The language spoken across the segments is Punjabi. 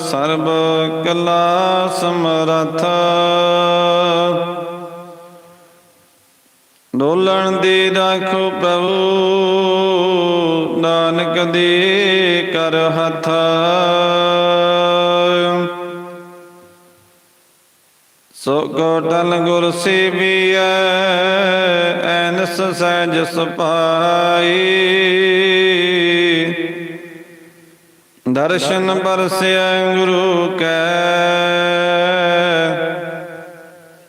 ਸਰਬ ਕਲਾ ਸਮਰਥ। ਡੋਲਣ ਦੀ ਰਾਖੋ ਪ੍ਰਭੂ, ਨਾਨਕ ਦੀ ਕਰ ਹੱਥ। ਸੋ ਕੋਟਲ ਗੁਰ ਸੇਵੀਐ, ਐਨਸ ਸਹਿਜ ਸੁਪਾਈ। ਦਰਸ਼ਨ ਪਰਸਿਆ ਗੁਰੂ ਕੈ।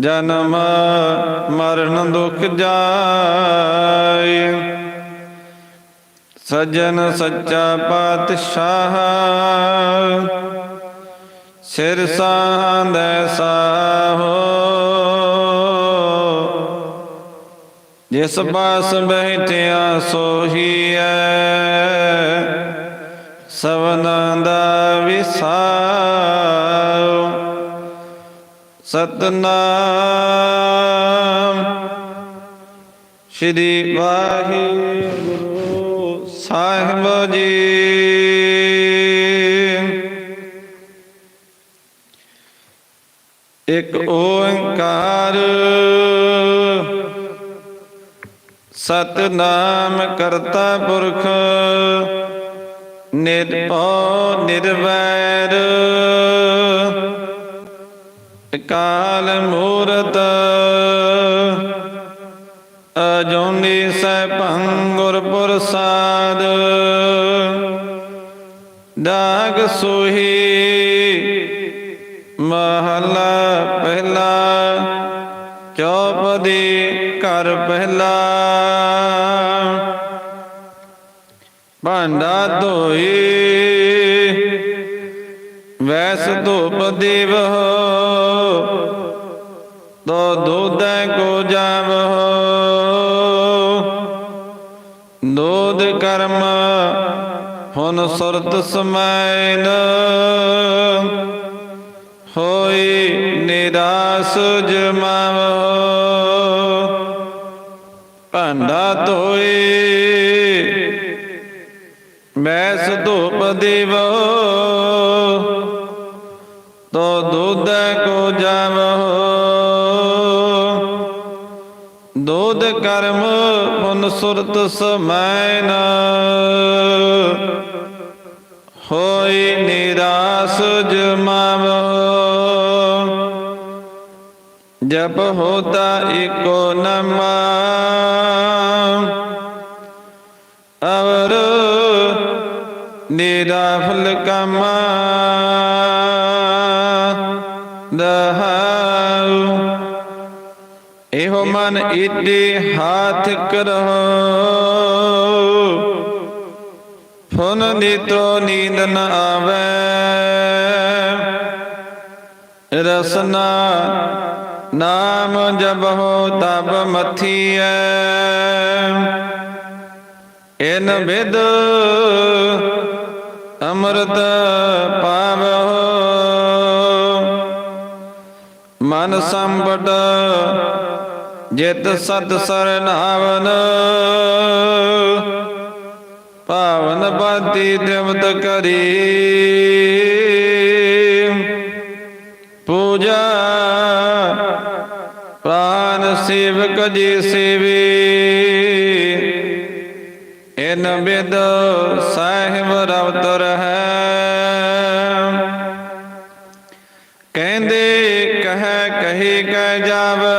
ਜਨਮ ਮਰਨ ਦੁਖ ਜਾਏ। ਸਜਣ ਸੱਚਾ ਪਾਤਸ਼ਾਹ। ਸਿਰ ਸਾਂਦੈ ਸਾਹੋ। ਜਿਸ ਬਾਸ ਬੈਠਿਆ ਸੋਹੀਐ। ਸਵਨਾ ਦਾ ਵਿਸਾਉ ਸਤਨਾਮ। ਸ਼੍ਰੀ ਵਾਹਿਗੁਰੂ ਸਾਹਿਬ ਜੀ। ਇੱਕ ਓੰਕਾਰ ਸਤਨਾਮ ਕਰਤਾ ਪੁਰਖ ਨਿਰਭਉ ਨਿਰਵੈਰ। ਕਾਲ ਮੂਰਤ। ਅਜੋਨੀ ਸੈਭੰ ਗੁਰ ਪ੍ਰਸਾਦ। ਦਾਗ ਸੋਹੀ ਮਹਲਾ ਪਹਿਲਾ। ਚੌਪਦੀ ਘਰ ਪਹਿਲਾ। ਭਾਂਡਾ ਧੋਈ। ਵੈਸ ਧੂਪ ਦੇਵਹੁ ਤੋ ਦੁਧੈ ਕੋ ਜਾਵਹੁ ਦੋਧ ਕਰਮ ਹੁਣ ਸੁਰਤ ਸਮੈਨ ਹੋਈ ਨਿਰਾਸ ਜਮਾਵਹੁ ਭਾਂਡਾ ਧੋਈ। ਮੈਸ ਧੂਪ ਦੇਵੋ, ਤੋ ਦੁੱਧ ਕੋ ਜਾਵੋ। ਦੁੱਧ ਕਰਮ ਪੁਨ ਸੁਰਤ ਸਮੈਨ ਹੋਈ ਨਿਰਾਸ ਜਮਾਵੋ। ਜਪ ਹੋਤਾ ਏਕੋ ਨਮਾ, ਅਵਰ ਨਿਰਾਫਲ ਕਮਾ ਦਹਾਉ ਇਹੋ ਮਨ ਈਤੇ ਹਾਥ ਕਰੋ। ਫੁਨ ਨੀਤੋ ਨੀਂਦ ਨ ਆਵੇ। ਰਸਨਾ ਨਾਮ ਜਪੋ ਤਬ ਮਥੀਐ। ਇਨ ਵਿਦ ਅੰਮ੍ਰਿਤ ਪਾਵਹੁ ਮਨ ਸੰਬਟ ਜਿਤ ਸਤ ਸਰਨਾਵਨ। ਪਾਵਨ ਬਾਤੀ ਤ੍ਰਿਮਤ ਕਰੀ। ਪੂਜਾ, ਪ੍ਰਾਨ ਸੇਵਕ ਜੀ ਸੇਵੇ। ਇਨ ਬਿਦ ਸਾਹਿਬ ਰਵਤਰ ਹੈ ਕਹਿੰਦੇ, ਕਹਿ, ਕਹੀ, ਕਹਿ ਜਾਵੈ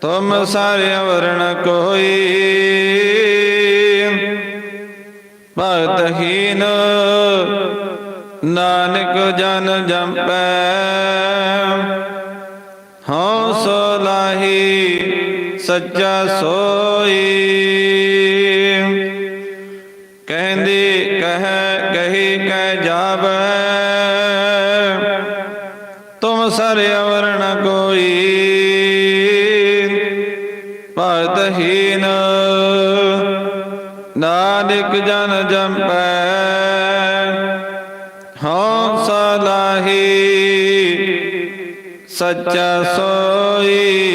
ਤੁਮ ਸਾਰੇ ਵਰਣ ਕੋਈ। ਭਗਤਹੀਨ ਨਾਨਕ ਜਨ ਜੰਪੈ। ਹਉ ਸੋ ਲਾਹੀ ਸੱਚਾ ਸੋਈ। ਕਹਿੰਦੇ, ਕਹਿ, ਕਹੀ, ਕਹਿ ਜਾਵੈ। ਤੁਮ ਸਰ ਅਵਰਣ ਕੋਈ। ਭਰਤਹੀਨ ਨਾਨਕ ਜਨ ਜੰਪੈ ਹਉ ਸਲਾਹੀ ਸੱਚਾ ਸੋਈ।